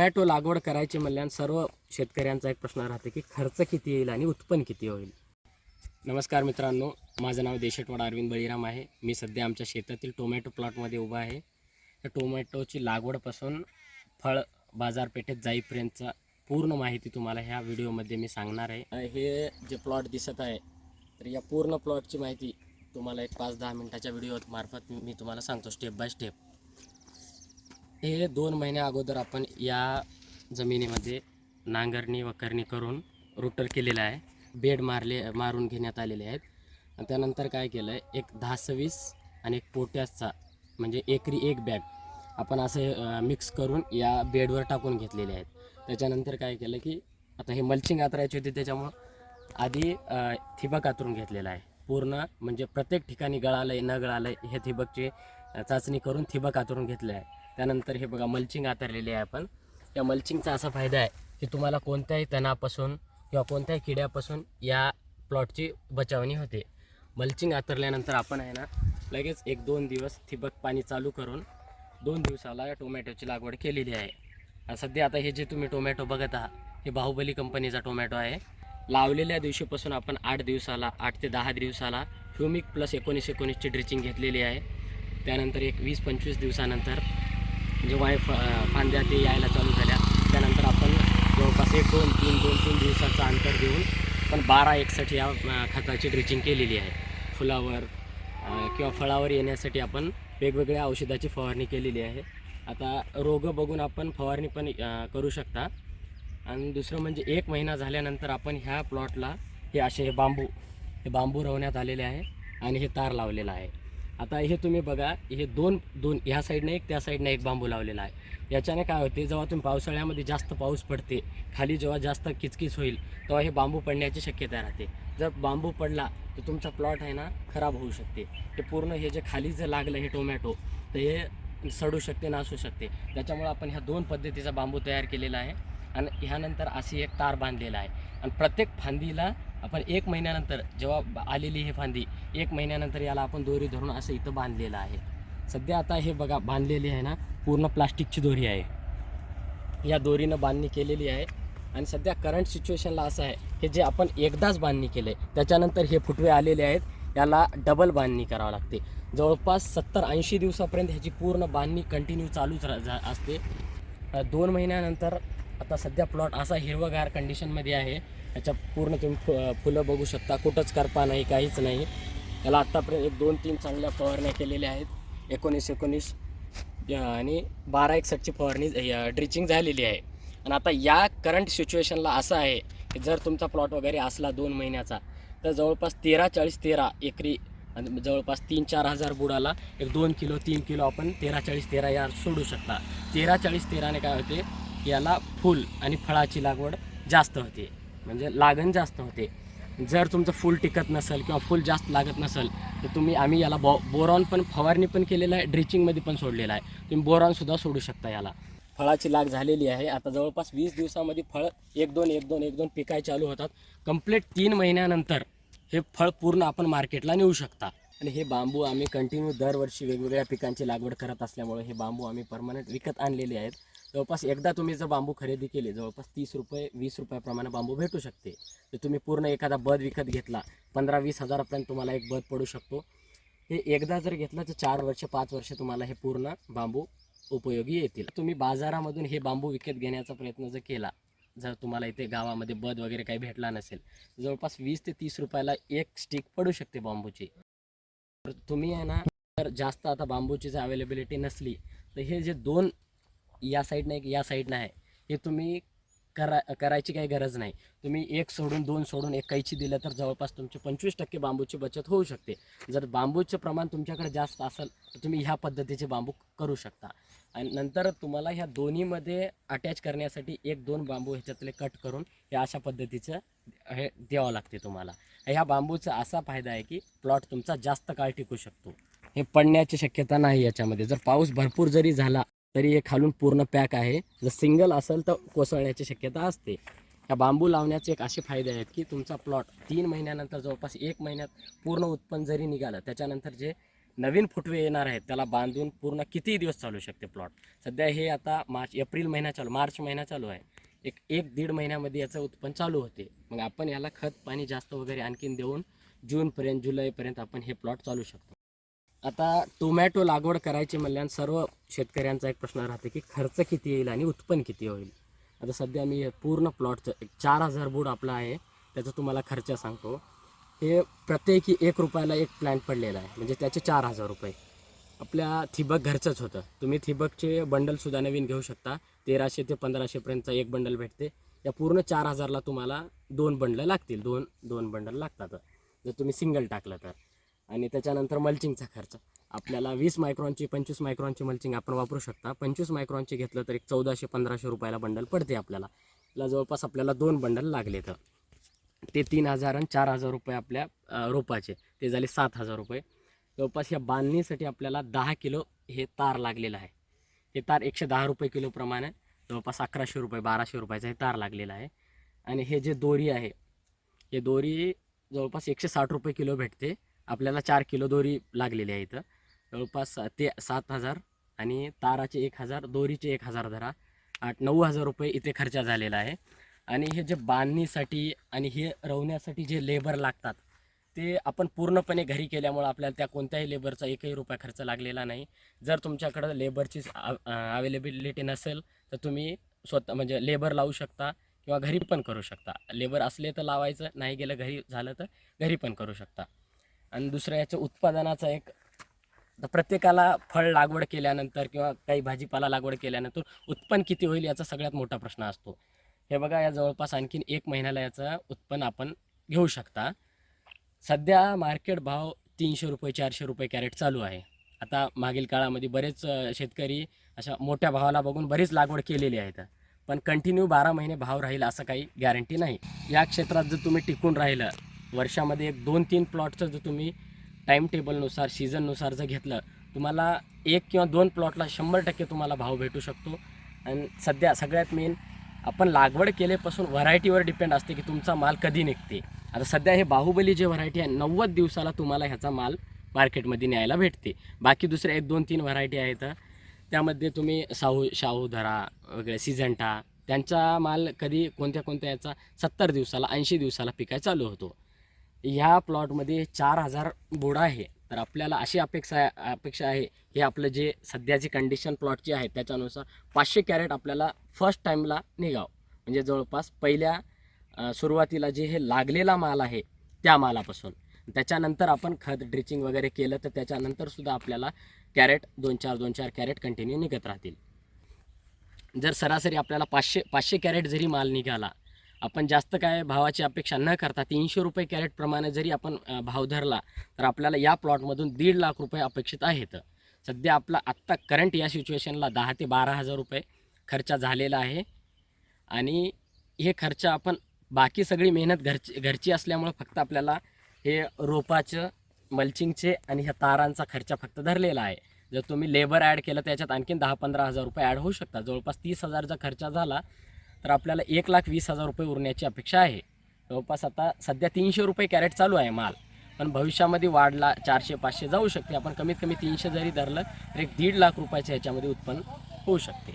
Tomato लागवड करायची म्हणल्यानं सर्व शेतकऱ्यांचा एक प्रश्न राहते की खर्च किती येईल आणि उत्पन्न किती होईल? नमस्कार मित्रांनो माझं नाव देशटवाड अरविंद बळीराम आहे. मी सध्या आमच्या शेतातील टोमॅटो प्लॉटमध्ये उभा आहे. या टोमॅटोची लागवडपासून फळ बाजारपेठेत जाईपर्यंतचा पूर्ण माहिती तुम्हाला ह्या व्हिडिओमध्ये मी सांगणार आहे. हे जे प्लॉट दिसत आहे तर या पूर्ण प्लॉटची माहिती तुम्हाला एक पाच दहा मिनटाच्या व्हिडिओ मार्फत मी तुम्हाला सांगतो स्टेप बाय स्टेप. हे दोन महिन्या अगोदर आपण या जमिनीमध्ये नांगरणी वकरणी करून रोटर केलेलं आहे. बेड मारले मारून घेण्यात आलेले आहेत. त्यानंतर काय केलं आहे एक दहा सव्वीस आणि एक पोट्याचा म्हणजे एकरी एक बॅग आपण असं मिक्स करून या बेडवर टाकून घेतलेले आहेत. त्याच्यानंतर काय केलं की आता हे मल्चिंग आतरायची होती त्याच्यामुळं आधी थिबक ठिबक आतरून घेतलेलं आहे. पूर्ण म्हणजे प्रत्येक ठिकाणी गळालं आहे न गळालं आहे हे ठिबकची चाचणी करून ठिबक आतरून घेतलं आहे त्यानंतर हे बघा मल्चिंग आतरलेली आहे आपण. या मल्चिंगचा असा फायदा आहे की तुम्हाला कोणत्याही तणापासून किंवा कोणत्याही किड्यापासून या प्लॉटची बचावणी होते. मल्चिंग आतरल्यानंतर आपण आहे ना लगेच एक दोन दिवस ठिबक पाणी चालू करून दोन दिवसाला या टोमॅटोची लागवड केलेली आहे. सध्या आता हे जे तुम्ही टोमॅटो बघत आहात हे बाहुबली कंपनीचा टोमॅटो आहे. लावलेल्या दिवशीपासून आपण आठ दिवसाला आठ ते दहा दिवसाला ह्युमिक प्लस एकोणीस एकोणीसची ड्रिचिंग घेतलेली आहे. त्यानंतर एक वीस पंचवीस दिवसानंतर जेव्हा हे फ फांद्या ते यायला चालू झाल्या. त्यानंतर आपण जवळपास एक दोन तीन दोन तीन दिवसाचं अंतर देऊन पण बारा एकसाठी या खताची ड्रिचिंग केलेली आहे. फुलावर किंवा फळावर येण्यासाठी आपण वेगवेगळ्या औषधाची फवारणी केलेली आहे. आता रोग बघून आपण फवारणी पण करू शकता. आणि दुसरं म्हणजे एक महिना झाल्यानंतर आपण ह्या प्लॉटला हे असे हे बांबू हे बांबू रवण्यात आलेले आहे आणि हे तार लावलेलं आहे. आता हे तुम्ही बघा हे दोन दोन ह्या साईडनं एक त्या साईडनं एक बांबू लावलेला आहे. याच्याने काय होते जेव्हा तुम्ही पावसाळ्यामध्ये जास्त पाऊस पडते खाली जेव्हा जास्त किचकिच होईल तेव्हा हे बांबू पडण्याची शक्यता राहते. जर बांबू पडला तर तुमचा प्लॉट आहे ना खराब होऊ शकते. हे पूर्ण हे जे खाली जे लागलं हे टोमॅटो तर हे सडू शकते नासू शकते. त्याच्यामुळं आपण ह्या दोन पद्धतीचा बांबू तयार केलेला आहे. आणि ह्यानंतर अशी एक तार बांधलेला आहे. आणि प्रत्येक फांदीला आपण एक महिन्यानंतर जेव्हा ब- आलेली ही फांदी एक महिन्यानंतर याला आपण दोरी धरून असं इथं बांधलेलं आहे. सध्या आता हे बघा बांधलेली आहे ना पूर्ण प्लास्टिकची दोरी आहे. या दोरीनं बांधणी केलेली आहे. आणि सध्या करंट सिच्युएशनला असं आहे हे जे आपण एकदाच बांधणी केलं आहे त्याच्यानंतर हे फुटवे आलेले आहेत याला डबल बांधणी करावं लागते. जवळपास सत्तर ऐंशी दिवसापर्यंत ह्याची पूर्ण बांधणी कंटिन्यू चालूच रा जा- असते. दोन महिन्यानंतर आता सध्या प्लॉट असा हिरवगार कंडिशनमध्ये आहे. याच्या पूर्ण तुम्ही फु फुलं बघू शकता. कुठंच करपा नाही काहीच नाही. याला आत्तापर्यंत एक दोन तीन चांगल्या फवारण्या केलेल्या आहेत. एकोणीस एकोणीस या- आणि बारा एकसष्टची फवारणी ड्रिचिंग झालेली आहे. आणि आता या करंट सिच्युएशनला असं आहे की जर तुमचा प्लॉट वगैरे असला दोन महिन्याचा तर जवळपास तेरा चाळीस तेरा एकरी आणि जवळपास तीन चार हजार बुडाला एक दोन किलो तीन किलो आपण तेरा चाळीस तेरा या सोडू शकता. तेरा चाळीस तेराने काय होते? याला फूल आणि फळाची लागवड जास्त होते. म्हणजे लागण जास्त होते. जर तुमचं फूल टिकत नसेल किंवा फुल जास्त लागत नसेल तर तुम्ही आम्ही याला बॉ बोरॉन पण फवारणी पण केलेलं आहे ड्रिचिंगमध्ये पण सोडलेलं आहे. तुम्ही बोरॉनसुद्धा सोडू शकता याला. फळाची लाग झालेली आहे. आता जवळपास वीस दिवसामध्ये फळ एक दोन एक दोन एक दोन पिकाय चालू होतात. कंप्लीट तीन महिन्यानंतर हे फळ पूर्ण आपण मार्केटला नेऊ शकता. आणि हे बांबू आम्ही कंटिन्यू दरवर्षी वेगवेगळ्या पिकांची लागवड करत असल्यामुळे हे बांबू आम्ही परमनंट विकत आणलेले आहेत. जवळपास एकदा तुम्ही जर बांबू खरेदी केले जवळपास तीस रुपये वीस रुपयाप्रमाणे बांबू भेटू शकते. तर तुम्ही पूर्ण एखादा बद विकत घेतला पंधरा वीस हजारापर्यंत तुम्हाला एक बद पडू शकतो. हे एकदा जर घेतलं तर चार वर्ष पाच वर्ष तुम्हाला हे पूर्ण बांबू उपयोगी येतील. तुम्ही बाजारामधून हे बांबू विकत घेण्याचा प्रयत्न जर केला जर तुम्हाला इथे गावामध्ये बद वगैरे काही भेटला नसेल जवळपास वीस ते तीस रुपयाला एक स्टिक पडू शकते बांबूची. तर तुम्ही आहे ना जर जास्त आता बांबूची जर अवेलेबिलिटी नसली तर हे जे दोन या साईडनं एक या साईडनं आहे. हे तुम्ही करा करायची काही गरज नाही. तुम्ही एक सोडून दोन सोडून एक कैची दिलं तर जवळपास तुमची पंचवीस टक्के बांबूची बचत होऊ शकते. जर बांबूचं प्रमाण तुमच्याकडे जास्त असेल तर तुम्ही ह्या पद्धतीचे बांबू करू शकता. आणि नंतर तुम्हाला ह्या दोन्हीमध्ये अटॅच करण्यासाठी एक दोन बांबू ह्याच्यातले कट करून हे अशा पद्धतीचं हे द्यावं लागते तुम्हाला. ह्या बांबूचा असा फायदा आहे की प्लॉट तुमचा जास्त काळ टिकू शकतो. हे पडण्याची शक्यता नाही याच्यामध्ये. जर पाऊस भरपूर जरी झाला तरी हे खालून पूर्ण पॅक आहे. जर सिंगल असेल तर कोसळण्याची शक्यता असते. या बांबू लावण्याचे एक असे फायदे आहेत की तुमचा प्लॉट तीन महिन्यानंतर जवळपास एक महिन्यात पूर्ण उत्पन्न जरी निघालं त्याच्यानंतर जे नवीन फुटवे येणार आहेत त्याला बांधून पूर्ण किती दिवस चालू शकते प्लॉट? सध्या हे आता मार्च एप्रिल महिना चालू मार्च महिना चालू आहे. एक एक दीड महिन्यामध्ये याचं उत्पन्न चालू होते. मग आपण याला खत पाणी जास्त वगैरे आणखीन देऊन जूनपर्यंत जुलैपर्यंत आपण हे प्लॉट चालू शकतो. आता टोमॅटो लागवड करायची म्हणल्यानं सर्व शेतकऱ्यांचा एक प्रश्न राहते की खर्च किती येईल आणि उत्पन्न किती होईल? आता सध्या मी हे पूर्ण प्लॉटचं एक चार हजार बोर्ड आपला आहे त्याचा तुम्हाला खर्च सांगतो. हे प्रत्येकी एक रुपयाला एक प्लॅन्ट पडलेला आहे म्हणजे त्याचे चार हजार रुपये. आपल्या थिबक घरचंच होतं. तुम्ही थिबकचे बंडलसुद्धा नवीन घेऊ शकता. तेराशे ते पंधराशेपर्यंतचा एक बंडल भेटते. या पूर्ण चार हजारला तुम्हाला दोन बंडलं लागतील. दोन दोन बंडल लागतात. जर तुम्ही सिंगल टाकलं तर. आणि त्याच्यानंतर मल्चिंगचा खर्च. आपल्याला वीस मायक्रॉनची पंचवीस मायक्रॉनची मल्चिंग आपण वापरू शकता. पंचवीस मायक्रॉनची घेतलं तर एक चौदाशे पंधराशे रुपयाला बंडल पडते आपल्याला. ला जवळपास आपल्याला दोन बंडल लागले तर. ते तीन हजार आणि चार हजार रुपये आपल्या रोपाचे. ते झाले सात हजार रुपये. जवळपास या बांधणीसाठी आपल्याला दहा किलो हे तार लागलेलं आहे. हे तार एकशे दहा रुपये किलोप्रमाणे जवळपास अकराशे रुपये बाराशे रुपयाचं हे तार लागलेलं आहे. आणि हे जे दोरी आहे हे दोरी जवळपास एकशे साठ रुपये किलो भेटते. आपल्याला चार किलो दोरी लागलेली आहे इथं. जवळपास ते सात हजार आणि ताराचे एक हजार दोरीचे एक हजार धरा. आठ नऊ हजार रुपये इथे खर्च झालेला आहे. आणि हे जे बांधणीसाठी आणि हे रवण्यासाठी जे लेबर लागतात ते आपण पूर्णपणे घरी केल्यामुळं आपल्याला त्या कोणत्याही लेबरचा एकही रुपया खर्च लागलेला नाही. जर तुमच्याकडं लेबरची अवेलेबिलिटी नसेल तर तुम्ही स्वतः म्हणजे लेबर लावू शकता किंवा घरी पण करू शकता. लेबर असले तर लावायचं नाही गेलं घरी झालं तर घरी पण करू शकता. आणि दुसरं याचं उत्पादनाचा एक प्रत्येकाला फळ लागवड केल्यानंतर किंवा काही भाजीपाला लागवड केल्यानंतर उत्पन्न किती होईल याचा सगळ्यात मोठा प्रश्न असतो. हे बघा या जवळपास आणखीन एक महिन्याला याचं उत्पन्न आपण घेऊ शकता. सध्या मार्केट भाव तीनशे रुपये चारशे रुपये कॅरेट चालू आहे. आता मागील काळामध्ये बरेच शेतकरी अशा मोठ्या भावाला बघून बरीच लागवड केलेली आहेत पण कंटिन्यू बारा महिने भाव राहील असं काही गॅरंटी नाही. या क्षेत्रात जर तुम्ही टिकून राहिलं वर्षामध्ये एक दोन तीन प्लॉटचं जर तुम्ही टाईम टेबलनुसार सीझननुसार जर घेतलं तुम्हाला एक किंवा दोन प्लॉटला शंभर टक्के तुम्हाला भाव भेटू शकतो. आणि सध्या सगळ्यात मेन आपण लागवड केल्यापासून व्हरायटीवर डिपेंड असते की तुमचा माल कधी निघते. आता सध्या हे बाहुबली जे व्हरायटी आहे नव्वद दिवसाला तुम्हाला ह्याचा माल मार्केटमध्ये न्यायला भेटते. बाकी दुसरे एक दोन तीन व्हरायटी आहेत. त्यामध्ये तुम्ही साहू शाहू धरा वगैरे सिझंटा त्यांचा माल कधी कोणत्या कोणत्या याचा सत्तर दिवसाला ऐंशी दिवसाला पिकाय चालू होतो. ह्या प्लॉटमध्ये चार हजार बोर्ड आहे. तर आपल्याला अशी अपेक्षा आहे अपेक्षा आहे की आपलं जे सध्याची कंडिशन प्लॉटची आहे त्याच्यानुसार पाचशे कॅरेट आपल्याला फर्स्ट टाईमला निघाव. म्हणजे जवळपास पहिल्या सुरुवातीला जे हे लागलेला माल आहे त्या मालापासून. त्याच्यानंतर आपण खत ड्रिचिंग वगैरे केलं तर त्याच्यानंतरसुद्धा आपल्याला कॅरेट दोन चार दोन चार कॅरेट कंटिन्यू निघत राहतील. जर सरासरी आपल्याला पाचशे पाचशे कॅरेट जरी माल निघाला आपण जास्त काय भावाची अपेक्षा न करता तीनशे रुपये कॅरेटप्रमाणे जरी आपण भाव धरला तर आपल्याला या प्लॉटमधून दीड लाख रुपये अपेक्षित आहेत. सध्या आपला आत्ता करंट या सिच्युएशनला दहा ते बारा हजार रुपये खर्च झालेला आहे. आणि हे खर्च आपण बाकी सगळी मेहनत घरची घरची असल्यामुळं फक्त आपल्याला हे रोपाचं मल्चिंगचे आणि ह्या तारांचा खर्च फक्त धरलेला आहे. जर तुम्ही लेबर ॲड केलं त्याच्यात आणखीन दहा पंधरा हजार रुपये ॲड होऊ शकतात. जवळपास तीस हजारचा खर्च झाला तर आपल्याला एक लाख वीस हजार रुपये उरण्याची अपेक्षा आहे. जवळपास आता सध्या तीनशे रुपये कॅरेट चालू आहे माल. पण भविष्यामध्ये वाढला चारशे पाचशे जाऊ शकते. आपण कमीत कमी तीनशे जरी धरलं तर एक दीड लाख रुपयाच्या ह्याच्यामध्ये उत्पन्न होऊ शकते.